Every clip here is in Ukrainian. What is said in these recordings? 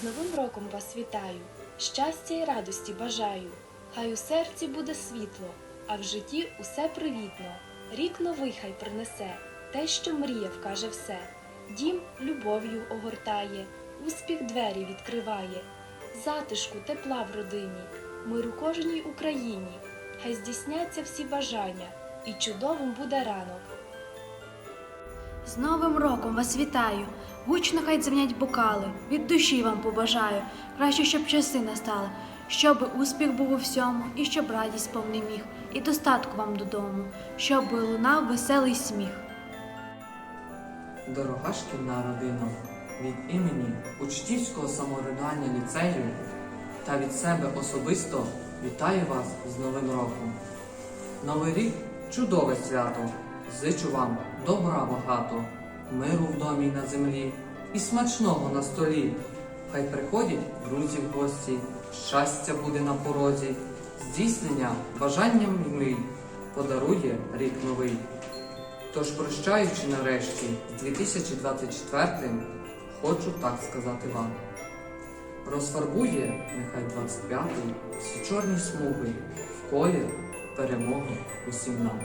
З Новим роком вас вітаю, щастя і радості бажаю. Хай у серці буде світло, а в житті усе привітно. Рік новий хай принесе те, що мріяв, каже все. Дім любов'ю огортає, успіх двері відкриває, затишку, тепла в родині, миру кожній Україні. Хай здійсняться всі бажання, і чудовим буде ранок. З Новим роком вас вітаю! Гучно хай дзвенять бокали, від душі вам побажаю, краще, щоб часи настали, щоб успіх був у всьому, і щоб радість повний міг, і достатку вам додому, щоб лунав веселий сміх. Дорога шкільна родина, від імені учнівського самоврядування ліцею та від себе особисто вітаю вас з Новим роком. Новий рік чудове свято. Зичу вам добра багато, миру в домі на землі і смачного на столі. Хай приходять друзі в гості, щастя буде на порозі, здійснення бажанням й мрій подарує рік новий. Тож, прощаючи нарешті з 2024-м, хочу так сказати вам. Розфарбує нехай 25-й всі чорні смуги в колір перемоги усім нам.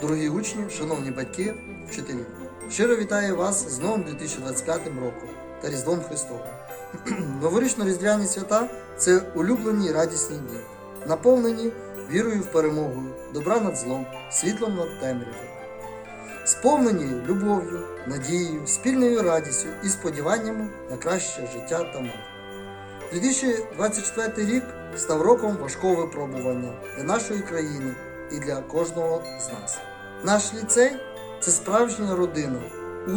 Дорогі учні, шановні батьки, вчителі, щиро вітаю вас з новим 2025 роком та Різдвом Христовим. Новорічно-різдвяні свята це улюблені і радісні дні, наповнені вірою в перемогу, добра над злом, світлом над темрявою, сповнені любов'ю, надією, спільною радістю і сподіваннями на краще життя та мир. 2024 рік став роком важкого випробування для нашої країни і для кожного з нас. Наш ліцей це справжня родина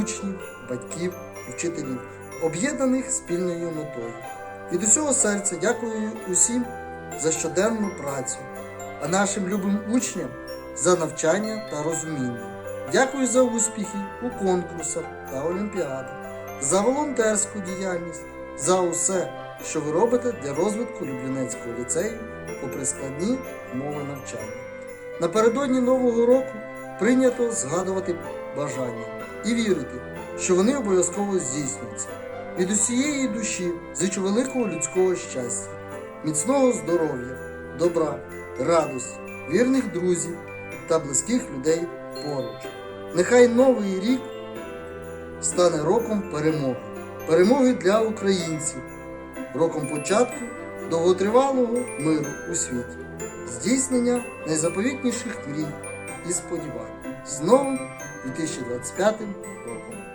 учнів, батьків вчителів, об'єднаних спільною метою. Від усього серця дякую усім за щоденну працю, а нашим любим учням за навчання та розуміння. Дякую за успіхи у конкурсах та олімпіадах, за волонтерську діяльність, за усе, що ви робите для розвитку Люблінецького ліцею попри складні умови навчання. Напередодні Нового року прийнято згадувати бажання і вірити, що вони обов'язково здійсняться. Від усієї душі зичу великого людського щастя, міцного здоров'я, добра, радості, вірних друзів та близьких людей поруч. Нехай новий рік стане роком перемоги, перемоги для українців, роком початку довготривалого миру у світі, здійснення найзаповітніших мрій і сподівань з новим 2025 роком.